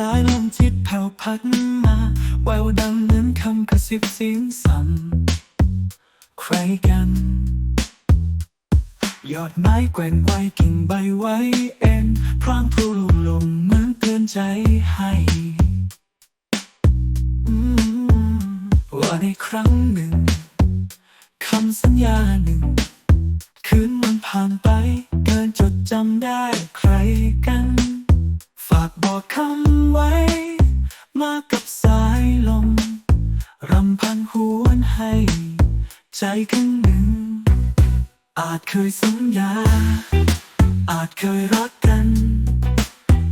สายลมทิศแผ่วพัดมาแววดังเหมือนคำกระซิบเสียงสั่นใครกัน ยอดไม้แกว่งไหวกิ่งใบไว้เอ็นพรางพรูลุลมเหมือนเตือนใจให้ว่าในครั้งหนึ่งคำสัญญาหนึ่ง คืนมันผ่านไปเกินจดจำได้ ใจครึ่งหนึ่ง อาจเคยสัญญา อาจเคยรักกัน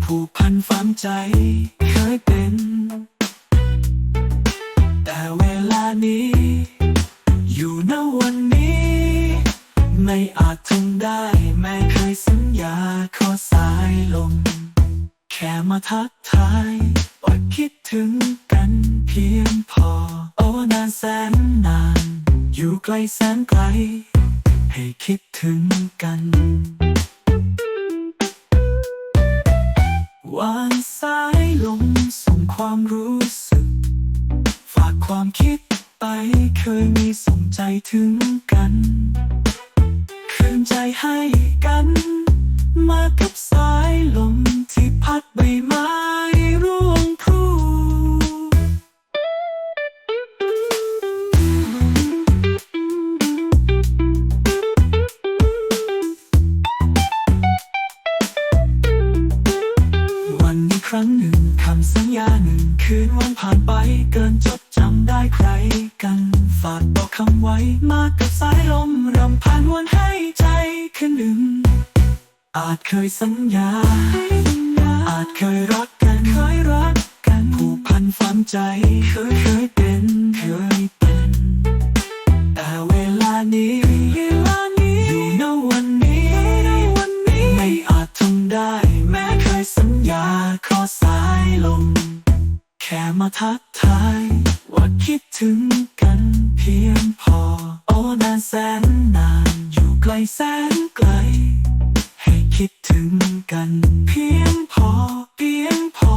ผูกพันฝังใจเคยเป็น แต่เวลานี้ อยู่ณวันนี้ ไม่อาจทำได้แม้เคยสัญญาขอสายลม แค่มาทักทายว่าคิดถึงกันเพียงพอ โอ้นานแสน อยู่ไกลแสนไกล ให้คิดถึงกัน วางสายลมส่งความรู้สึก ฝากความคิดไปเคยมีส่งใจถึงกัน คืนใจให้กัน มากับสายลม รั้งหนึ่งคำสัญญาหนึ่งคืนวันผ่านไป เกินจดจำได้ใครกันฝากบอกคำไว้มากับสายลมรำพันวันให้ใจคืนหนึ่ง อาจเคยสัญญา อาจเคยรักกันเคยรักกันผูกพันฝังใจเคย สายลม แค่มาทักทาย ว่าคิดถึงกันเพียงพอ โอ้นานแสนนาน อยู่ไกลแสนไกล ให้คิดถึงกันเพียงพอ เพียงพอ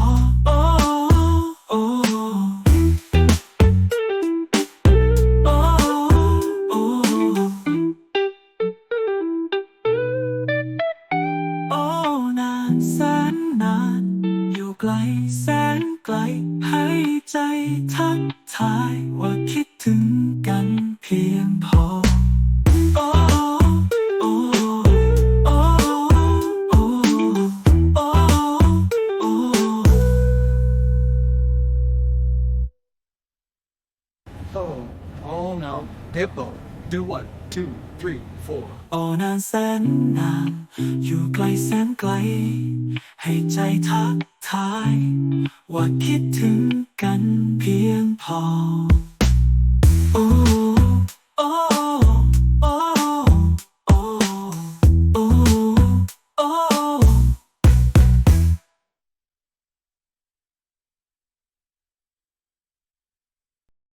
โอ้โอ้โอ้โอ้โอ้นานแสนนานอยู่ ไกลแสนไกลให้ใจทักทายว่าคิดถึงกันเพียงพอโอ้โอ้โอ้โอ้โอ้โอ้ Oh, oh no. Hippo. Do one, two, three, four. โอ้นานแสนนานอยู่ไกลแสนไกล ให้ใจทักทาย ว่าคิดถึงกันเพียงพอ